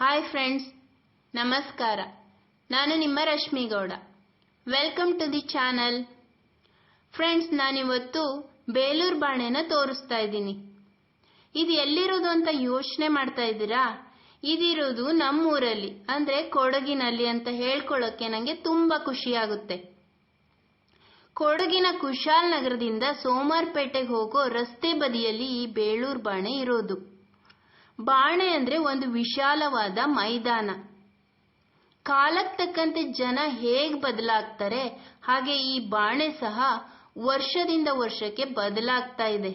Hi friends, ನಮಸ್ಕಾರ. ನಾನು ನಿಮ್ಮ Rashmi Gowda. Welcome to the channel friends ನಾನಿವತ್ತು ಬೇಲೂರು ಬಾಣೆನ ತೋರಿಸ್ತಾ ಇದ್ದೀನಿ. ಇದು ಎಲ್ಲಿರೋದು ಅಂತ ಯೋಚನೆ ಮಾಡ್ತಾ ಇದ್ದೀರಾ? ಇದಿರೋದು ನಮ್ಮೂರಲ್ಲಿ, ಅಂದ್ರೆ ಕೊಡಗಿನಲ್ಲಿ ಅಂತ ಹೇಳ್ಕೊಳ್ಳೋಕೆ ನನಗೆ ತುಂಬಾ ಖುಷಿ ಆಗುತ್ತೆ. ಕೊಡಗಿನ ಕುಶಾಲ್ ನಗರದಿಂದ ಸೋಮಾರ್ಪೇಟೆಗೆ ಹೋಗೋ ರಸ್ತೆ ಬದಿಯಲ್ಲಿ ಈ ಬೇಳೂರು ಬಾಣೆ ಇರೋದು. ಬಾಣೆ ಅಂದ್ರೆ ಒಂದು ವಿಶಾಲವಾದ ಮೈದಾನ. ಕಾಲಕ್ಕೆ ತಕ್ಕಂತೆ ಜನ ಹೇಗೆ ಬದಲಾಗ್ತಾರೆ, ಹಾಗೆ ಈ ಬಾಣೆ ಸಹ ವರ್ಷದಿಂದ ವರ್ಷಕ್ಕೆ ಬದಲಾಗ್ತಾ ಇದೆ.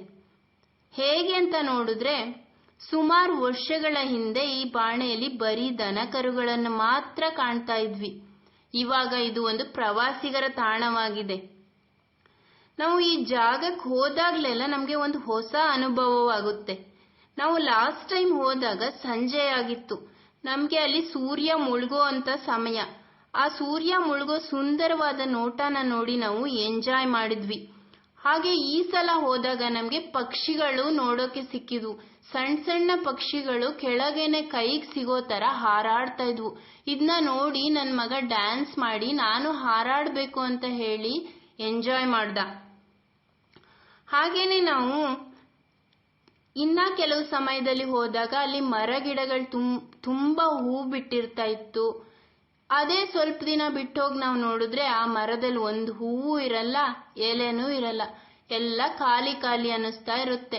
ಹೇಗೆ ಅಂತ ನೋಡಿದ್ರೆ, ಸುಮಾರು ವರ್ಷಗಳ ಹಿಂದೆ ಈ ಬಾಣೆಯಲ್ಲಿ ಬರೀ ದನ ಕರುಗಳನ್ನು ಮಾತ್ರ ಕಾಣ್ತಾ ಇದ್ವಿ. ಇವಾಗ ಇದು ಒಂದು ಪ್ರವಾಸಿಗರ ತಾಣವಾಗಿದೆ. ನಾವು ಈ ಜಾಗಕ್ಕೆ ಹೋದಾಗ್ಲೆಲ್ಲ ನಮಗೆ ಒಂದು ಹೊಸ ಅನುಭವವಾಗುತ್ತೆ. ನಾವು ಲಾಸ್ಟ್ ಟೈಮ್ ಹೋದಾಗ ಸಂಜೆ ಆಗಿತ್ತು. ನಮಗೆ ಅಲ್ಲಿ ಸೂರ್ಯ ಮುಳುಗೋ ಅಂತ ಸಮಯ. ಆ ಸೂರ್ಯ ಮುಳುಗೋ ಸುಂದರವಾದ ನೋಟನ ನೋಡಿ ನಾವು ಎಂಜಾಯ್ ಮಾಡಿದ್ವಿ. ಹಾಗೆ ಈ ಸಲ ಹೋದಾಗ ನಮಗೆ ಪಕ್ಷಿಗಳು ನೋಡೋಕೆ ಸಿಕ್ಕಿದ್ವು. ಸಣ್ಣ ಸಣ್ಣ ಪಕ್ಷಿಗಳು ಕೆಳಗೇನೆ ಕೈಗೆ ಸಿಗೋ ತರ ಹಾರಾಡ್ತಾ ಇದ್ವು. ಇದನ್ನ ನೋಡಿ ನನ್ನ ಮಗ ಡ್ಯಾನ್ಸ್ ಮಾಡಿ ನಾನು ಹಾರಾಡ್ಬೇಕು ಅಂತ ಹೇಳಿ ಎಂಜಾಯ್ ಮಾಡ್ದ. ಹಾಗೇನೆ ನಾವು ಇನ್ನ ಕೆಲವು ಸಮಯದಲ್ಲಿ ಹೋದಾಗ ಅಲ್ಲಿ ಮರ ಗಿಡಗಳು ತುಂ, ತುಂಬಾ ಹೂ ಬಿಟ್ಟಿರ್ತಾ ಇತ್ತು. ಅದೇ ಸ್ವಲ್ಪ ದಿನ ಬಿಟ್ಟೋಗಿ ನಾವು ನೋಡಿದ್ರೆ ಆ ಮರದಲ್ಲಿ ಒಂದು ಹೂವು ಇರಲ್ಲ, ಎಲೆನೂ ಇರಲ್ಲ. ಎಲ್ಲ ಖಾಲಿ ಖಾಲಿ ಅನ್ನಿಸ್ತಾ ಇರುತ್ತೆ.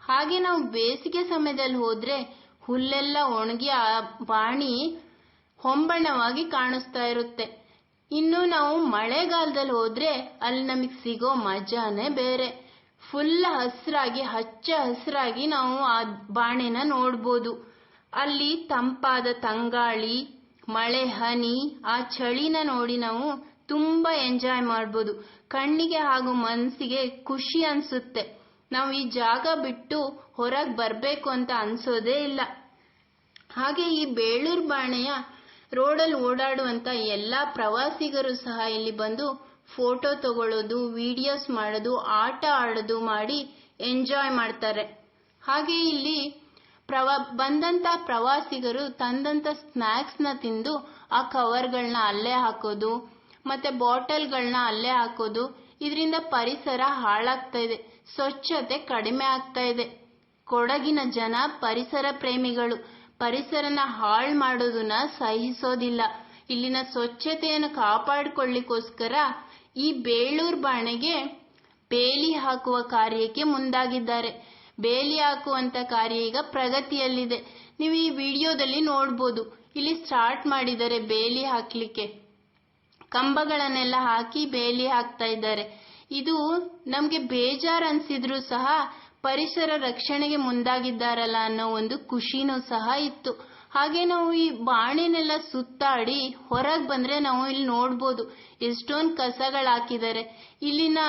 ಹಾಗೆ ನಾವು ಬೇಸಿಗೆ ಸಮಯದಲ್ಲಿ ಹೋದ್ರೆ ಹುಲ್ಲೆಲ್ಲ ಒಣಗಿ ಆ ಬಾಣಿ ಹೊಂಬಣ್ಣವಾಗಿ ಕಾಣಿಸ್ತಾ ಇರುತ್ತೆ. ಇನ್ನು ನಾವು ಮಳೆಗಾಲದಲ್ಲಿ ಹೋದ್ರೆ ಅಲ್ಲಿ ನಮಗೆ ಸಿಗೋ ಮಜಾನೇ ಬೇರೆ. ಫುಲ್ ಹಸಿರಾಗಿ, ಹಚ್ಚ ಹಸಿರಾಗಿ ನಾವು ಆ ಬಾಣೆನ ನೋಡ್ಬೋದು. ಅಲ್ಲಿ ತಂಪಾದ ತಂಗಾಳಿ, ಮಳೆ, ಹನಿ, ಆ ಚಳಿನ ನೋಡಿ ನಾವು ತುಂಬ ಎಂಜಾಯ್ ಮಾಡ್ಬೋದು. ಕಣ್ಣಿಗೆ ಹಾಗೂ ಮನಸ್ಸಿಗೆ ಖುಷಿ ಅನಿಸುತ್ತೆ. ನಾವು ಈ ಜಾಗ ಬಿಟ್ಟು ಹೊರಗೆ ಬರಬೇಕು ಅಂತ ಅನ್ಸೋದೇ ಇಲ್ಲ. ಹಾಗೆ ಈ ಬೇಳೂರು ಬಾಣೆಯ ರೋಡಲ್ಲಿ ಓಡಾಡುವಂಥ ಎಲ್ಲ ಪ್ರವಾಸಿಗರು ಸಹ ಇಲ್ಲಿ ಬಂದು ಫೋಟೋ ತಗೊಳ್ಳೋದು ವಿಡಿಯೋಸ್ ಮಾಡೋದು, ಆಟ ಆಡೋದು ಮಾಡಿ ಎಂಜಾಯ್ ಮಾಡ್ತಾರೆ. ಹಾಗೆ ಇಲ್ಲಿ ಪ್ರವಾ, ಬಂದಂತ ಪ್ರವಾಸಿಗರು ತಂದಂತ ಸ್ನ್ಯಾಕ್ಸ್ನ ತಿಂದು ಆ ಕವರ್ಗಳನ್ನ ಅಲ್ಲೇ ಹಾಕೋದು, ಮತ್ತೆ ಬಾಟಲ್ಗಳನ್ನ ಅಲ್ಲೇ ಹಾಕೋದು, ಇದರಿಂದ ಪರಿಸರ ಹಾಳಾಗ್ತಾ ಇದೆ, ಸ್ವಚ್ಛತೆ ಕಡಿಮೆ ಆಗ್ತಾ ಇದೆ. ಕೊಡಗಿನ ಜನ ಪರಿಸರ ಪ್ರೇಮಿಗಳು, ಪರಿಸರನ ಹಾಳು ಮಾಡೋದನ್ನ ಸಹಿಸೋದಿಲ್ಲ. ಇಲ್ಲಿನ ಸ್ವಚ್ಛತೆಯನ್ನು ಕಾಪಾಡಿಕೊಳ್ಳಿಕ್ಕೋಸ್ಕರ ಈ ಬೇಳೂರು ಬಾಣೆಗೆ ಬೇಲಿ ಹಾಕುವ ಕಾರ್ಯಕ್ಕೆ ಮುಂದಾಗಿದ್ದಾರೆ. ಬೇಲಿ ಹಾಕುವಂತ ಕಾರ್ಯ ಈಗ ಪ್ರಗತಿಯಲ್ಲಿದೆ. ನೀವು ಈ ವಿಡಿಯೋದಲ್ಲಿ ನೋಡ್ಬೋದು. ಇಲ್ಲಿ ಸ್ಟಾರ್ಟ್ ಮಾಡಿದ್ದಾರೆ ಬೇಲಿ ಹಾಕ್ಲಿಕ್ಕೆ. ಕಂಬಗಳನ್ನೆಲ್ಲ ಹಾಕಿ ಬೇಲಿ ಹಾಕ್ತಾ ಇದ್ದಾರೆ. ಇದು ನಮ್ಗೆ ಬೇಜಾರ್ ಅನ್ಸಿದ್ರು ಸಹ ಪರಿಸರ ರಕ್ಷಣೆಗೆ ಮುಂದಾಗಿದ್ದಾರಲ್ಲ ಅನ್ನೋ ಒಂದು ಖುಷಿನೂ ಸಹ ಇತ್ತು. ಹಾಗೆ ನಾವು ಈ ಬಾಣಿನೆಲ್ಲ ಸುತ್ತಾಡಿ ಹೊರಗೆ ಬಂದ್ರೆ ನಾವು ಇಲ್ಲಿ ನೋಡ್ಬೋದು ಎಷ್ಟೊಂದು ಕಸಗಳು ಹಾಕಿದ್ದಾರೆ ಇಲ್ಲಿನ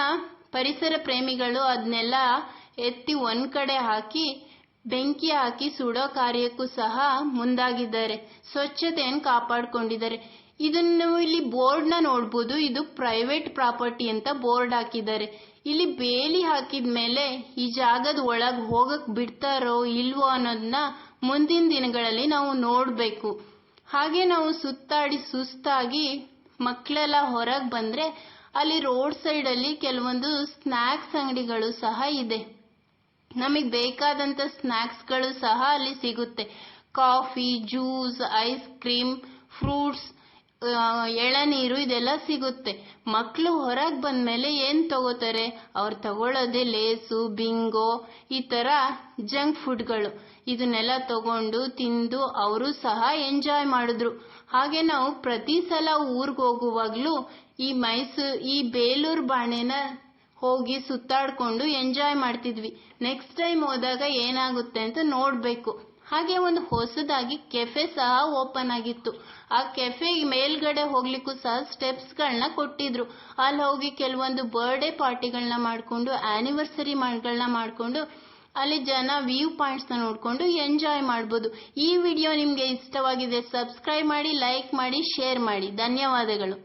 ಪರಿಸರ ಪ್ರೇಮಿಗಳು ಅದನ್ನೆಲ್ಲ ಎತ್ತಿ ಒಂದ್ ಕಡೆ ಹಾಕಿ, ಬೆಂಕಿ ಹಾಕಿ ಸುಡೋ ಕಾರ್ಯಕ್ಕೂ ಸಹ ಮುಂದಾಗಿದ್ದಾರೆ. ಸ್ವಚ್ಛತೆಯನ್ನು ಕಾಪಾಡಿಕೊಂಡಿದ್ದಾರೆ. ಇದನ್ನು ಇಲ್ಲಿ ಬೋರ್ಡ್ನ ನೋಡ್ಬೋದು. ಇದು ಪ್ರೈವೇಟ್ ಪ್ರಾಪರ್ಟಿ ಅಂತ ಬೋರ್ಡ್ ಹಾಕಿದ್ದಾರೆ. ಇಲ್ಲಿ ಬೇಲಿ ಹಾಕಿದ ಮೇಲೆ ಈ ಜಾಗದ ಒಳಗ್ ಹೋಗಕ್ ಬಿಡ್ತಾರೋ ಇಲ್ವೋ ಅನ್ನೋದನ್ನ ಮುಂದಿನ ದಿನಗಳಲ್ಲಿ ನಾವು ನೋಡಬೇಕು. ಹಾಗೆ ನಾವು ಸುತ್ತಾಡಿ ಸುಸ್ತಾಗಿ ಮಕ್ಕಳೆಲ್ಲ ಹೊರಗೆ ಬಂದ್ರೆ ಅಲ್ಲಿ ರೋಡ್ ಸೈಡ್ ಅಲ್ಲಿ ಕೆಲವೊಂದು ಸ್ನ್ಯಾಕ್ಸ್ ಅಂಗಡಿಗಳು ಸಹ ಇದೆ. ನಮಗೆ ಬೇಕಾದಂತ ಸ್ನ್ಯಾಕ್ಸ್ಗಳು ಸಹ ಅಲ್ಲಿ ಸಿಗುತ್ತೆ. Coffee, juice, ice cream, fruits ಎಳನೀರು ಇದೆಲ್ಲ ಸಿಗುತ್ತೆ. ಮಕ್ಕಳು ಹೊರಗೆ ಬಂದ್ಮೇಲೆ ಏನ್ ತಗೋತಾರೆ? ಅವ್ರು ತಗೊಳ್ಳೋದೇ ಲೇಸು, ಬಿಂಗೋ, ಈ ತರ ಜಂಕ್ ಫುಡ್ಗಳು. ಇದನ್ನೆಲ್ಲ ತಗೊಂಡು ತಿಂದು ಅವರು ಸಹ ಎಂಜಾಯ್ ಮಾಡಿದ್ರು. ಹಾಗೆ ನಾವು ಪ್ರತಿ ಸಲ ಊರಿಗೆ ಹೋಗುವಾಗ್ಲೂ ಈ ಮೈಸೂರು ಈ ಬೇಲೂರು ಬಾಣೆನ ಹೋಗಿ ಸುತ್ತಾಡ್ಕೊಂಡು ಎಂಜಾಯ್ ಮಾಡ್ತಿದ್ವಿ. ನೆಕ್ಸ್ಟ್ ಟೈಮ್ ಹೋದಾಗ ಏನಾಗುತ್ತೆ ಅಂತ ನೋಡ್ಬೇಕು. ಹಾಗೆ ಒಂದು ಹೊಸದಾಗಿ ಕೆಫೆ ಸಹ ಓಪನ್ ಆಗಿತ್ತು. ಆ ಕೆಫೆ ಮೇಲ್ಗಡೆ ಹೋಗ್ಲಿಕ್ಕೂ ಸಹ ಸ್ಟೆಪ್ಸ್ಗಳನ್ನ ಕೊಟ್ಟಿದ್ರು. ಅಲ್ಲಿ ಹೋಗಿ ಕೆಲವೊಂದು ಬರ್ಡೇ ಪಾರ್ಟಿಗಳನ್ನ ಮಾಡ್ಕೊಂಡು ಆನಿವರ್ಸರಿ ಗಳನ್ನ ಮಾಡ್ಕೊಂಡು, ಅಲ್ಲಿ ಜನ ವ್ಯೂ ಪಾಯಿಂಟ್ಸ್ನ ನೋಡ್ಕೊಂಡು ಎಂಜಾಯ್ ಮಾಡ್ಬೋದು. ಈ ವಿಡಿಯೋ ನಿಮಗೆ ಇಷ್ಟವಾಗಿದೆ ಸಬ್ಸ್ಕ್ರೈಬ್ ಮಾಡಿ ಲೈಕ್ ಮಾಡಿ ಶೇರ್ ಮಾಡಿ. ಧನ್ಯವಾದಗಳು.